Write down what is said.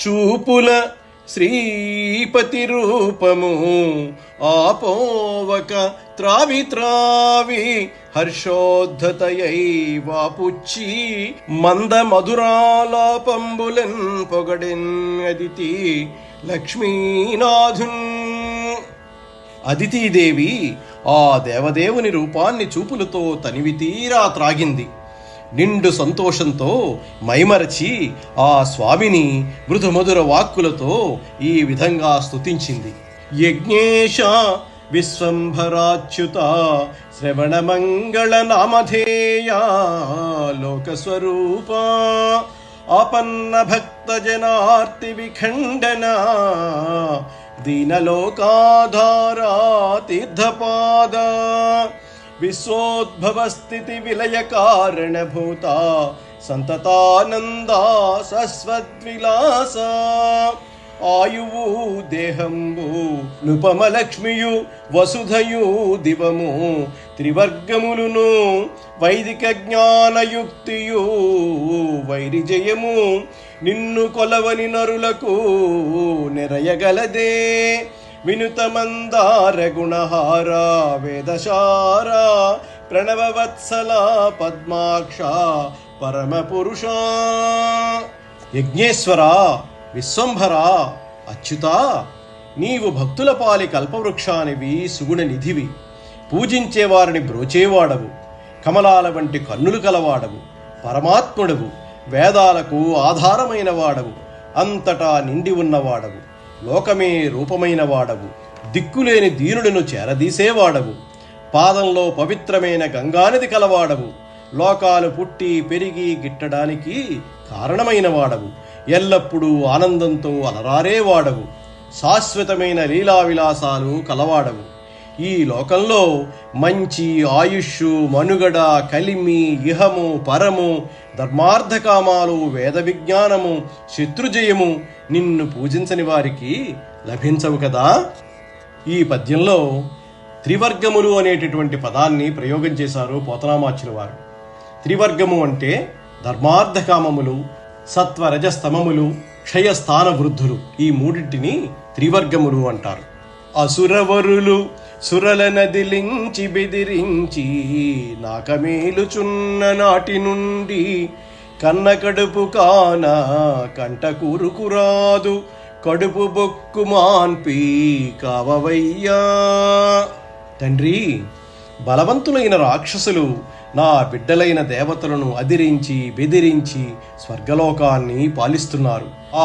చూపుల శ్రీపతి రూపము ఆపోవక త్రావి త్రావి హర్షోద్ధతయై వాపుచ్చి మంద మధురాలాపంబులన్ పొగడెన్ అదితి లక్ష్మీనాథున్. అదితీదేవి ఆ దేవదేవుని రూపాన్ని చూపులతో తనివి తీరా త్రాగింది. నిండు సంతోషంతో మైమరచి ఆ స్వామిని మృదుమధుర వాక్కులతో ఈ విధంగా స్తుతించింది. యజ్ఞేశ విశ్వంభరాచ్యుత శ్రవణమంగళ నామధేయ లోకస్వరూప ఆపన్న భక్త జనార్తి విఖండన దీనలోకాధారా తీర్థపాద విశ్వోద్భవస్థితి విలయ కారణభూత సంతతానంద ఆయువు దేహంబు నృపమలక్ష్మియు వసుధయు దివము త్రివర్గములును వైదిక జ్ఞానయుక్తియు వైరిజయము నిన్ను కొలవని నరులకు నెరయగలదే. వినుతమందార గుణహార వేదశారా ప్రణవవత్సల పద్మాక్ష పరమపురుష యజ్ఞేశ్వర విశ్వంభర అచ్యుత నీవు భక్తుల పాలి కల్పవృక్షానివి సుగుణ నిధివి. పూజించే వారిని బ్రోచేవాడవు. కమలాల వంటి కన్నులు కలవాడవు. పరమాత్ముడవు. వేదాలకు ఆధారమైన వాడవు అంతటా నిండి ఉన్నవాడవు. లోకమే రూపమైన వాడవు దిక్కులేని దీనులను చేరదీసేవాడవు పాదంలో పవిత్రమైన గంగానది కలవాడవు లోకాలు పుట్టి పెరిగి గిట్టడానికి కారణమైన వాడవు ఎల్లప్పుడూ ఆనందంతో అలరారేవాడవు శాశ్వతమైన లీలా విలాసాలు కలవాడవు ఈ లోకంలో మంచి ఆయుష్ మనుగడ కలిమి ఇహము పరము ధర్మార్థకామాలు వేద విజ్ఞానము శత్రుజయము నిన్ను పూజించని వారికి లభించవు కదా? ఈ పద్యంలో త్రివర్గములు అనేటటువంటి పదాన్ని ప్రయోగం చేశారు పోతనామాచుల వారు. త్రివర్గము అంటే ధర్మార్థకామములు సత్వరజస్తమములు క్షయస్థాన వృద్ధులు ఈ మూడింటిని త్రివర్గములు అంటారు. అసురవరులు సురల నదిలించి బెదిరించి నాకమేలుచున్న నాటి నుండి కన్న కడుపు కాన కంట కూరుకురాదు కడుపు బొక్కు మాన్పి కావవయ్యా. తండ్రి బలవంతులైన రాక్షసులు నా బిడ్డలైన దేవతలను అదిరించి బెదిరించి స్వర్గలోకాన్ని పాలిస్తున్నారు.